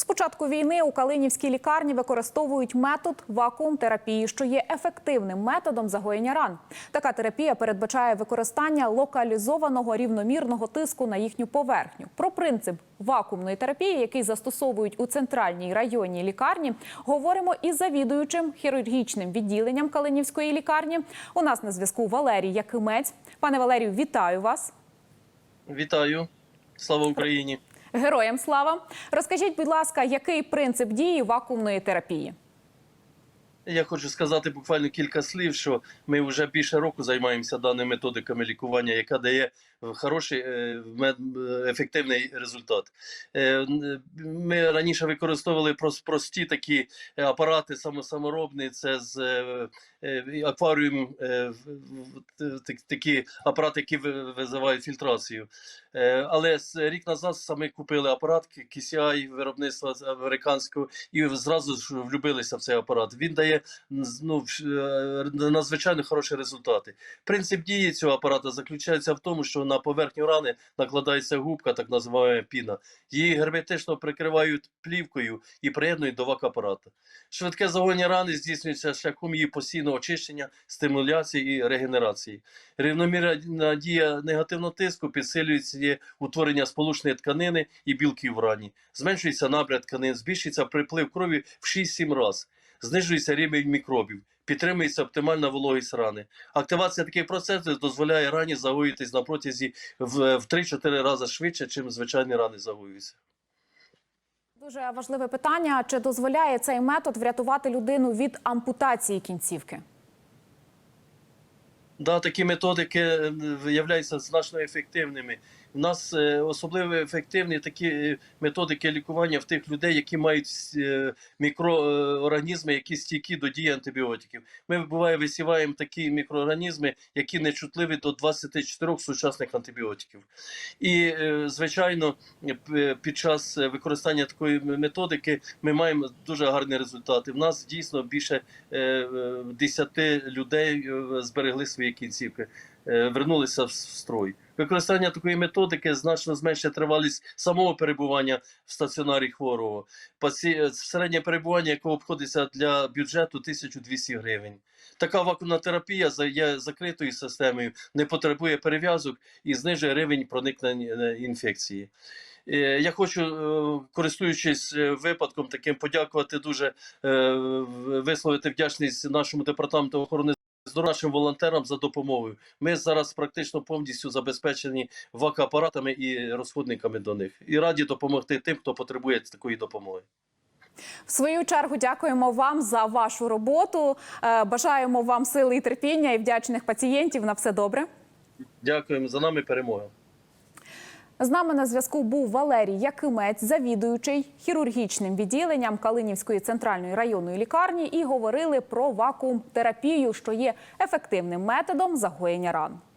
З початку війни у Калинівській лікарні використовують метод вакуум-терапії, що є ефективним методом загоєння ран. Така терапія передбачає використання локалізованого рівномірного тиску на їхню поверхню. Про принцип вакуумної терапії, який застосовують у центральній районній лікарні, говоримо із завідуючим хірургічним відділенням Калинівської лікарні. У нас на зв'язку Валерій Якимець. Пане Валерію, вітаю вас. Вітаю, слава Україні. Героям слава! Розкажіть, будь ласка, який принцип дії вакуумної терапії? Я хочу сказати буквально кілька слів, що ми вже більше року займаємося даними методиками лікування, яка дає хороший е, мед- е, ефективний результат. Е, Ми раніше використовували прості такі апарати само- саморобні, це з акваріум, такі апарати, які визивають фільтрацію. Але рік назад саме купили апарат KCI виробництва американського і зразу ж влюбилися в цей апарат. Він дає ну, е, надзвичайно хороші результати. Принцип дії цього апарата заключається в тому, що на поверхню рани накладається губка, так називаємо піна. Її герметично прикривають плівкою і приєднують до вак-апарата. Швидке загоєння рани здійснюється шляхом її постійного очищення, стимуляції і регенерації. Рівномірна дія негативного тиску підсилюється утворення сполучної тканини і білків в рані. Зменшується набряд тканин, збільшується приплив крові в 6-7 разів, знижується рівень мікробів, підтримується оптимальна вологість рани. Активація таких процесів дозволяє рані загоїтись на протязі в, в 3-4 рази швидше, чим звичайні рани загоюються. Дуже важливе питання: чи дозволяє цей метод врятувати людину від ампутації кінцівки? Да, такі методики е, виявляються значно ефективними. У нас е, особливо ефективні такі е, методики лікування в тих людей, які мають мікроорганізми, які стійкі до дії антибіотиків. Ми буває висіваємо такі мікроорганізми, які не чутливі до 24 сучасних антибіотиків. І, звичайно, під час використання такої методики ми маємо дуже гарні результати. В нас дійсно більше е, е, 10 людей зберегли свої кінцівки, е, вернулися в строй. Використання такої методики значно зменшує тривалість самого перебування в стаціонарі хворого. Паці... Середнє перебування, яке обходиться для бюджету 1200 гривень. Така вакуумна терапія є закритою системою, не потребує перев'язок і знижує рівень проникнення е, інфекції. Е, Я хочу, е, користуючись е, випадком таким, подякувати дуже е, висловити вдячність нашому департаменту охорони здоров'я нашим волонтерам за допомогою. Ми зараз практично повністю забезпечені ВАК-апаратами і розходниками до них. І раді допомогти тим, хто потребує такої допомоги. В свою чергу дякуємо вам за вашу роботу. Е, Бажаємо вам сили і терпіння і вдячних пацієнтів. На все добре. Дякуємо за нами перемога. З нами на зв'язку був Валерій Якимець, завідуючий хірургічним відділенням Калинівської центральної районної лікарні, і говорили про вакуум-терапію, що є ефективним методом загоєння ран.